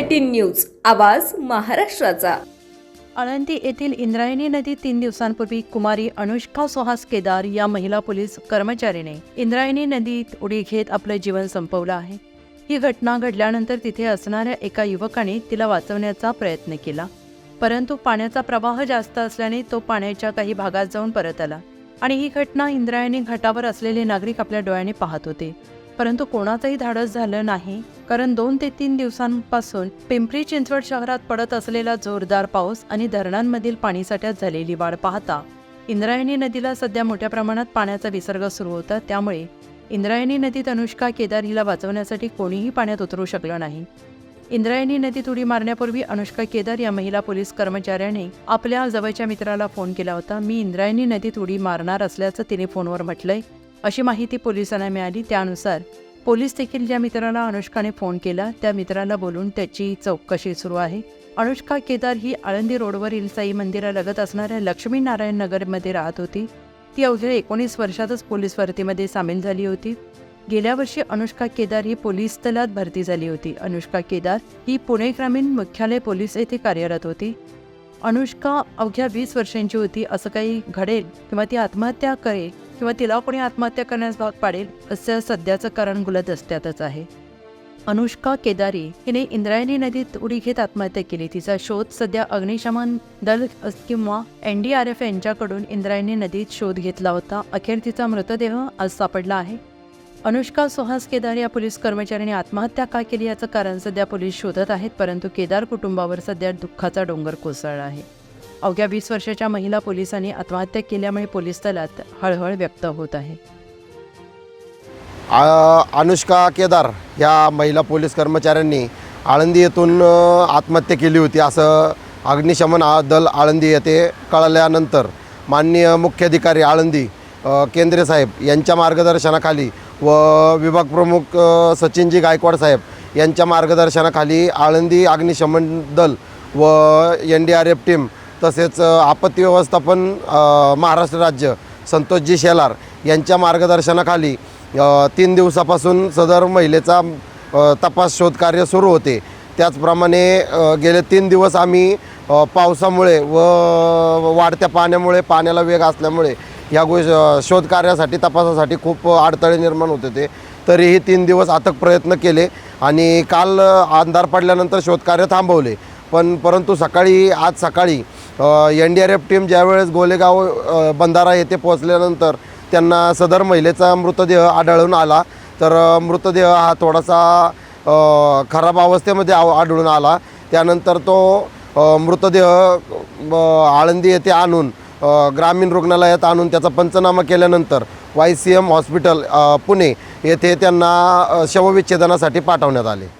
Eighteen news आवाज महाराष्ट्राचा. आळंदी येथील इंद्रायणी नदीत तीन दिवसांपूर्वी कुमारी अनुष्का सुहास केदार या महिला पोलीस कर्मचारीने इंद्रायणी नदीत उडी घेत आपलं जीवन संपवलं आहे. ही घटना घडल्यानंतर तिथे असणाऱ्या एका युवकाने तिला वाचवण्याचा प्रयत्न केला. परंतु पाण्याचा प्रवाह जास्त असल्याने तो पाण्याच्या काही भागात जाऊन परत आला आणि ही घटना इंद्रायणी घाटावर असलेले नागरिक आपल्या डोळ्याने पाहत होते. परंतु कोणाचंही धाडस झालं नाही कारण दोन ते तीन दिवसांपासून पिंपरी चिंचवड शहरात पडत असलेला जोरदार पाऊस आणि धरणांमधील पाणीसाठ्यात झालेली वाढ पाहता इंद्रायणी नदीला सध्या मोठ्या प्रमाणात पाण्याचा विसर्ग सुरू होता त्यामुळे इंद्रायणी नदीत अनुष्का केदार हिला वाचवण्यासाठी कोणीही पाण्यात उतरू शकलं नाही. इंद्रायणी नदीत उडी मारण्यापूर्वी अनुष्का केदार या महिला पोलीस कर्मचाऱ्याने आपल्या जवळच्या मित्राला फोन केला होता मी इंद्रायणी नदीत उडी मारणार असल्याचं तिने फोनवर म्हटलंय अशी माहिती पोलिसांना मिळाली. त्यानुसार पोलीस देखील ज्या मित्राला अनुष्काने फोन केला त्या मित्राला बोलून त्याची चौकशी सुरू आहे. अनुष्का केदार ही आळंदी रोडवरील साई मंदिरालगत असणाऱ्या लक्ष्मीनारायण नगरमध्ये राहत होती. ती अवघ्या एकोणीस वर्षातच पोलीस भरतीमध्ये सामील झाली होती. गेल्या वर्षी अनुष्का केदार ही पोलीस दलात भरती झाली होती. अनुष्का केदार ही पुणे ग्रामीण मुख्यालय पोलीस येथे कार्यरत होती. अनुष्का अवघ्या वीस वर्षांची होती. असं काही घडेल किंवा ती आत्महत्या करेल किंवा तिला कोणी आत्महत्या करण्यास भाग पाडेल असं सध्याचं कारण गुलदस्त्यातच आहे. अनुष्का केदारी हिने इंद्रायणी नदीत उडी घेत आत्महत्या केली. तिचा शोध सध्या अग्निशमन दल किंवा एन डी आर एफ यांच्याकडून इंद्रायणी नदीत शोध घेतला होता. अखेर तिचा मृतदेह आज सापडला आहे. अनुष्का सुहास केदार या पोलीस कर्मचाऱ्याने आत्महत्या का केली याचं कारण सध्या पोलीस शोधत आहेत परंतु केदार कुटुंबावर सध्या दुःखाचा डोंगर कोसळला आहे. अवघ्या वीस वर्षाच्या महिला पोलिसांनी आत्महत्या केल्यामुळे पोलीस दलात हळहळ व्यक्त होत आहे. आ- अनुष्का केदार या महिला पोलीस कर्मचाऱ्यांनी आळंदी येथून आत्महत्या केली होती. असं अग्निशमन आ- दल आळंदी येथे कळल्यानंतर माननीय मुख्याधिकारी आळंदी केंद्रे साहेब यांच्या मार्गदर्शनाखाली व विभाग प्रमुख सचिनजी गायकवाड साहेब यांच्या मार्गदर्शनाखाली आळंदी अग्निशमन दल व N D R F team तसेच आपत्ती व्यवस्थापन महाराष्ट्र राज्य संतोषजी शेलार यांच्या मार्गदर्शनाखाली तीन दिवसापासून सदर महिलेचा तपास शोधकार्य सुरू होते. त्याचप्रमाणे गेले तीन दिवस आम्ही पावसामुळे व वाढत्या पाण्यामुळे पाण्याला वेग असल्यामुळे ह्या गो शोधकार्यासाठी तपासासाठी खूप अडथळे निर्माण होत होते. तरीही तीन दिवस अथक प्रयत्न केले आणि काल अंधार पडल्यानंतर शोधकार्य थांबवले. पण परंतु सकाळी आज सकाळी N D R F team ज्यावेळेस गोलेगाव बंधारा येथे पोहोचल्यानंतर त्यांना सदर महिलेचा मृतदेह आढळून आला. तर मृतदेह हा थोडासा खराब अवस्थेमध्ये आव आढळून आला. त्यानंतर तो मृतदेह आळंदी येथे आणून ग्रामीण रुग्णालयात आणून त्याचा पंचनामा केल्यानंतर Y C M hospital Pune येथे त्यांना शवविच्छेदनासाठी पाठवण्यात आले.